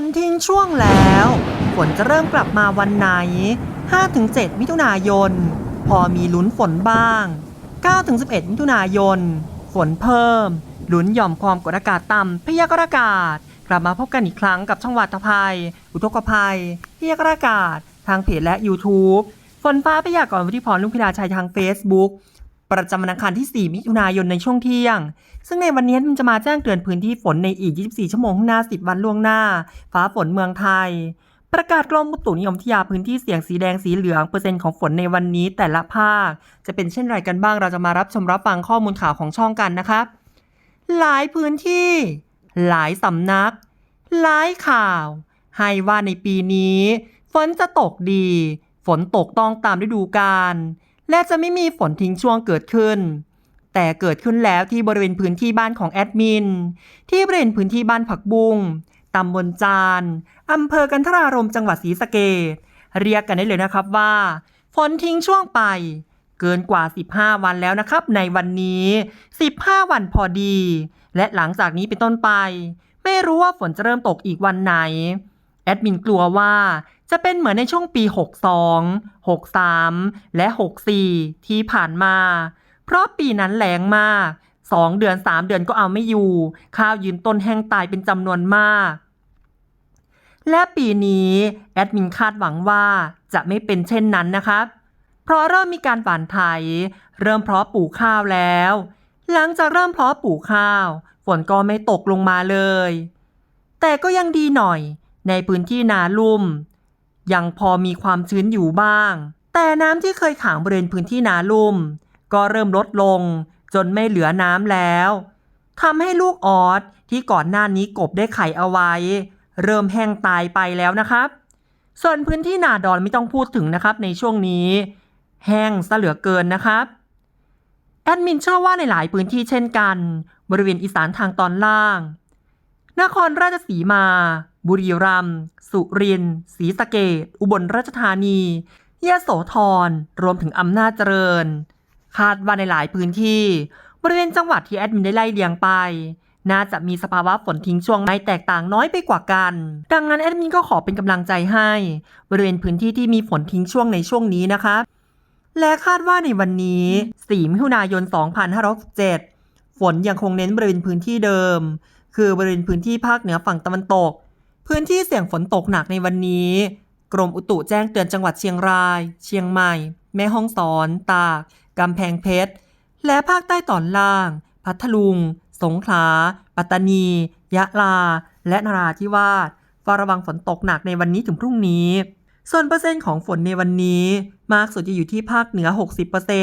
นทิ้งช่วงแล้ว ฝนจะเริ่มกลับมาวันไหน 5-7 มิถุนายน พอมีลุ้นฝนบ้าง 9-11 มิถุนายน ฝนเพิ่ม ลุ้นหย่อมความกดอากาศต่ำพยากรณ์อากาศ กลับมาพบกันอีกครั้งกับช่องวัตภัย อุทกภัยพยากรณ์อากาศ ทางเพจและ YouTube ฝนฟ้าพยากรณ์วุฒิพรลุงพิลาชัยทาง Facebook ประจำวันอังคารที่ 4 มิถุนายนในช่วงเที่ยง ซึ่งในวันนี้มันจะมาแจ้งเตือนพื้นที่ฝนในอีก 24 ชั่วโมงข้างหน้า 10 วันล่วงหน้า ฟ้าฝนเมืองไทย ประกาศกรมอุตุนิยมวิทยาพื้นที่เสี่ยงสีแดงสีเหลืองเปอร์เซ็นต์ของฝนในวันนี้แต่ละภาค จะเป็นเช่นไรกันบ้างเราจะมารับชมรับฟังข้อมูลข่าวของช่องกันนะครับ หลายพื้นที่ หลายสำนัก หลายข่าว ให้ว่าในปีนี้ ฝนจะตกดี ฝนตกต้องตามฤดูกาล และจะไม่มีฝนทิ้งช่วงเกิดขึ้น แต่เกิดขึ้นแล้วที่บริเวณพื้นที่บ้านของแอดมิน ที่บริเวณพื้นที่บ้านผักบุ้งตำบลจานอำเภอกันทรารมจังหวัดศรีสะเกดเรียกกันได้เลยนะครับว่าฝนทิ้งช่วงไปเกินกว่า 15 วันแล้วนะครับ ในวันนี้ 15 วันพอดี และหลังจากนี้เป็นต้นไป ไม่รู้ว่าฝนจะเริ่มตกอีกวันไหน แอดมินกลัวว่า จะเป็นเหมือนในช่วงปี 62 63 และ 64 ที่ผ่านมา เพราะปีนั้นแรงมาก2เดือน3เดือนก็เอาไม่อยู่ ข้าวยืนต้นแห้งตายเป็นจำนวนมาก และปีนี้แอดมินคาดหวังว่าจะไม่เป็นเช่นนั้นนะครับ เพราะเริ่มมีการหว่านไถ เริ่มเพาะปลูกข้าวแล้ว หลังจากเริ่มเพาะปลูกข้าว ฝนก็ไม่ตกลงมาเลย แต่ก็ยังดีหน่อย ในพื้นที่นาลุ่ม ยังพอมีความชื้นอยู่บ้าง แต่น้ำที่เคยขังบริเวณพื้นที่นาลุ่ม ก็เริ่มลดลง จนไม่เหลือน้ำแล้วทำให้ลูกออสที่ก่อนหน้านี้กบได้ไข่เอาไว้ เริ่มแห้งตายไปแล้วนะครับ ส่วนพื้นที่นาดอนไม่ต้องพูดถึงนะครับในช่วงนี้ แห้งซะเหลือเกินนะครับแอดมินเชื่อว่าในหลายพื้นที่เช่นกัน บริเวณอีสานทางตอนล่าง นครราชสีมา บุรีรัมย์สุรินทร์ศรีสะเกดอุบลราชธานียะโสธรรวมถึงอำนาจเจริญ คาดว่าในหลายพื้นที่ บริเวณจังหวัดที่แอดมินได้ไล่เลียงไป น่าจะมีสภาวะฝนทิ้งช่วงไม่แตกต่างน้อยไปกว่ากัน ดังนั้นแอดมินก็ขอเป็นกำลังใจให้ บริเวณพื้นที่ที่มีฝนทิ้งช่วงในช่วงนี้นะคะ และคาดว่าในวันนี้ 4 มิถุนายน 2567ฝนยังคงเน้นบริเวณพื้นที่เดิม คือบริเวณพื้นที่ภาคเหนือฝั่งตะวันตก พื้นที่เสี่ยงฝนตกหนักในวันนี้ กรมอุตุแจ้งเตือนจังหวัดเชียงราย เชียงใหม่ แม่ฮ่องสอน ตากกำแพงเพชร และภาคใต้ตอนล่าง พัทลุง สงขลา ปัตตานี ยะลา และนราธิวาสเฝ้าระวังฝนตกหนักในวันนี้ถึงพรุ่งนี้ ส่วนเปอร์เซ็นต์ของฝนในวันนี้ มากสุดจะอยู่ที่ภาคเหนือ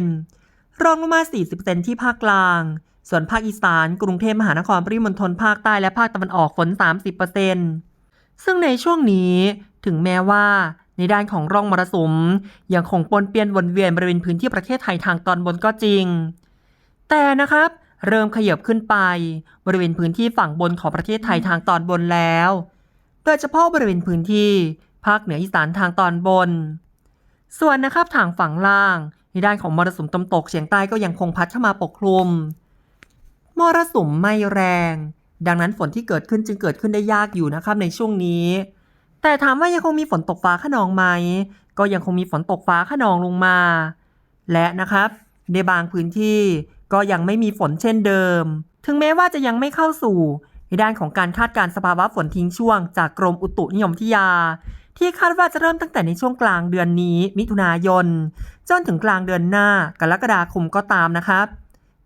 60%รองลงมา 40%ที่ภาคกลาง ส่วนภาคอีสาน กรุงเทพมหานครปริมณฑลภาคใต้และภาคตะวันออกฝน 30% ซึ่งในช่วงนี้ถึงแม้ว่าในด้านของร่องมรสุม ยังคงปนเปียนวนเวียนบริเวณพื้นที่ประเทศไทยทางตอนบนก็จริง แต่นะครับ เริ่มขยับขึ้นไป บริเวณพื้นที่ฝั่งบนของประเทศไทยทางตอนบนแล้ว โดยเฉพาะบริเวณพื้นที่ภาคเหนืออีสานทางตอนบน ส่วนนะครับทางฝั่งล่าง ในด้านของมรสุมตะวันตกเฉียงใต้ก็ยังคงพัดเข้ามาปกคลุม มรสุมไม่แรง ดังนั้นฝนที่เกิดขึ้นจึงเกิดขึ้นได้ยากอยู่นะครับในช่วงนี้ แต่ถามว่ายังคงมีฝนตกฟ้าขนองไหม ก็ยังคงมีฝนตกฟ้าขนองลงมา และนะครับ ในบางพื้นที่ก็ยังไม่มีฝนเช่นเดิม ถึงแม้ว่าจะยังไม่เข้าสู่ ในด้านของการคาดการณ์สภาวะฝนทิ้งช่วง จากกรมอุตุนิยมวิทยา ที่คาดว่าจะเริ่มตั้งแต่ในช่วงกลางเดือนนี้ มิถุนายน จนถึงกลางเดือนหน้ากรกฎาคมก็ตามนะครับ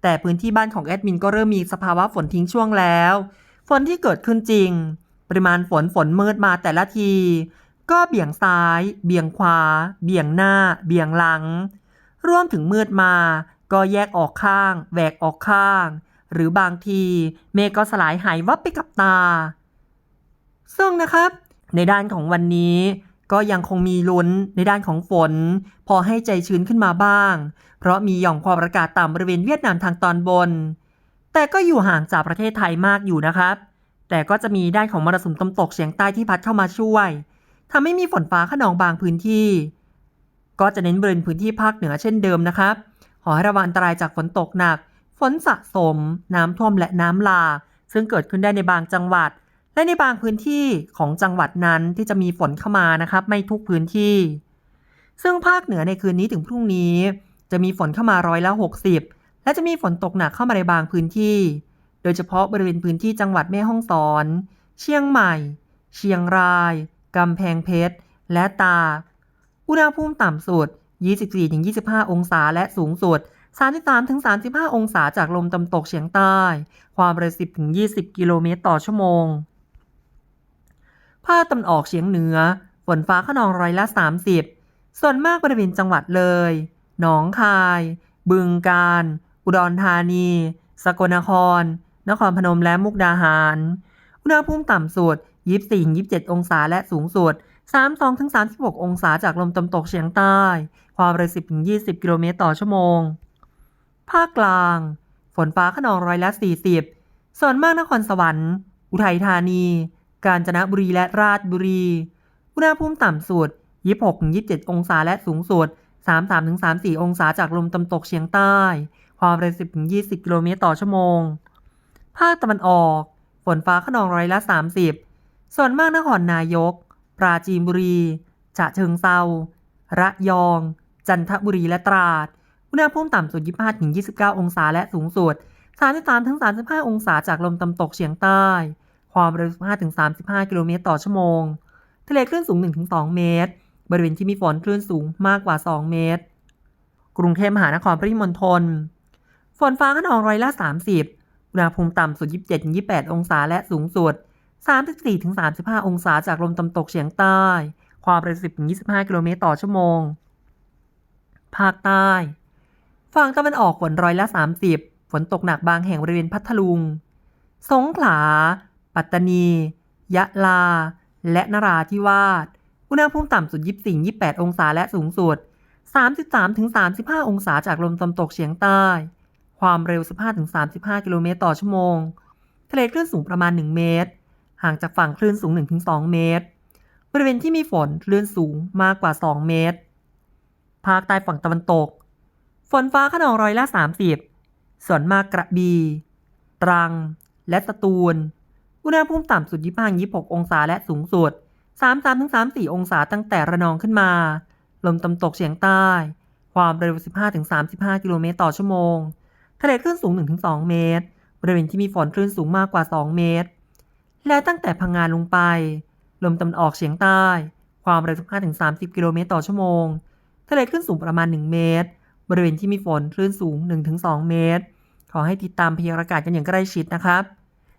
แต่พื้นที่บ้านของแอดมินก็เริ่มมีสภาวะฝนทิ้งช่วงแล้ว ฝนที่เกิดขึ้นจริง ปริมาณฝนฝนมืดมาแต่ละที ก็เบี่ยงซ้าย เบี่ยงขวา เบี่ยงหน้า เบี่ยงหลัง รวมถึงมืดมา ก็แยกออกข้าง แหวกออกข้าง หรือบางทีเมฆก็สลายหายวับไปกับตา ซึ่งนะครับ ในด้านของวันนี้ ก็ยังคงมีลุ้นในด้านของฝน พอให้ใจชื้นขึ้นมาบ้าง เพราะมีหย่อมความอากาศต่ำบริเวณเวียดนามทางตอนบน แต่ก็อยู่ห่างจากประเทศไทยมากอยู่นะครับ แต่ก็จะมีด้านของมรสุมตะวันตกเฉียงใต้ที่พัดเข้ามาช่วยทำให้มีฝนฟ้าขนองบางพื้นที่ ก็จะเน้นบริเวณพื้นที่ภาคเหนือเช่นเดิมนะครับ ขอให้ระวังอันตรายจากฝนตกหนัก ฝนสะสม น้ำท่วมและน้ำหลากซึ่งเกิดขึ้นได้ในบางจังหวัด และในบางพื้นที่ของจังหวัดนั้นที่จะมีฝนเข้ามานะครับ ไม่ทุกพื้นที่ ซึ่งภาคเหนือในคืนนี้ถึงพรุ่งนี้ จะมีฝนเข้ามาร้อยละ 60 และจะมีฝนตกหนักเข้ามาในบางพื้นที่ โดยเฉพาะบริเวณพื้นที่จังหวัดแม่ฮ่องสอน เชียงใหม่ เชียงรายกำแพงเพชร และตา อุณหภูมิต่ำสุด 24-25 องศาและสูงสุด 33-35 องศาจากลมตะวันตกเฉียงใต้ ความเร็ว10-20 กิโลเมตรต่อชั่วโมง ภาคตะวันออกเฉียงเหนือ ฝนฟ้าขนองร้อยละ 30 ส่วนมากบริเวณจังหวัดเลย หนองคาย บึงกาฬ อุดรธานี สกลนคร นครพนมและมุกดาหาร อุณหภูมิต่ำสุด 24-27 องศาและสูงสุด 32-36 องศาจากลมตะวันตกเฉียงใต้ ความเร็ว10-20 กิโลเมตรต่อชั่วโมง ภาคกลาง ฝนฟ้าขนองร้อยละ 40 ส่วนมากนครสวรรค์ อุทัยธานี กาญจนบุรีและราชบุรี อุณหภูมิต่ำสุด 26-27 องศาและสูงสุด 33-34 องศาจากลมตะวันตกเฉียงใต้ ความเร็ว 10-20 กิโลเมตรต่อชั่วโมง ภาคตะวันออก ฝนฟ้าขนองร้อยละ 30 ส่วนมากนครนายก ปราจีนบุรีฉะเชิงเซาระยอง จันทบุรีและตราด อุณหภูมิต่ำสุด 25-29 องศาและสูงสุด 33-35 องศาจากลมตะวันตกเฉียงใต้ ความเร็ว 15-35 กิโลเมตรต่อชั่วโมง ทะเลคลื่นสูง 1-2 เมตร บริเวณที่มีฝนคลื่นสูงมากกว่า 2 เมตร กรุงเทพมหานครปริมณฑล ฝนฟ้าขนองร้อยละ 30 อุณหภูมิต่ำสุด 27-28 องศาและสูงสุด 34-35 องศาจากลมตะวันตกเฉียงใต้ ความเร็ว 10-25 กิโลเมตรต่อชั่วโมง ภาคใต้ ฝั่งตะวันออกฝนร้อยละ 30 ฝนตกหนักบางแห่งบริเวณพัทลุง สงขลา ปัตตานี ยะลา และนราธิวาส อุณหภูมิต่ำสุด 24-28 องศาและสูงสุด 33-35 องศาจากลมตะวันตกเฉียงใต้ ความเร็ว 15-35 กิโลเมตรต่อชั่วโมง ทะเลคลื่นสูงประมาณ 1 เมตร ห่างจากฝั่งคลื่นสูง 1-2 เมตร บริเวณที่มีฝนคลื่นสูงมากกว่า 2 เมตร ภาคใต้ฝั่งตะวันตก ฝนฟ้าขนองร้อยละ 30ส่วนมากกระบี ตรัง และสตูล อุณหภูมิต่ำสุด 25-26 องศาและสูงสุด 33-34 องศาตั้งแต่ระนองขึ้นมา ลมตะวันตกเฉียงใต้ ความเร็ว 15-35 กิโลเมตรต่อชั่วโมง ทะเลคลื่นสูง 1-2 เมตร บริเวณที่มีฝนคลื่นสูงมากกว่า 2 เมตร และตั้งแต่พังงานลงไป ลมตะวันออกเฉียงใต้ ความเร็ว 15-30 กิโลเมตรต่อชั่วโมง ทะเลคลื่นสูงประมาณ 1 เมตร บริเวณที่มีฝนคลื่นสูง 1-2 เมตร ขอให้ติดตามพยากรณ์อากาศกันอย่างใกล้ชิดนะครับ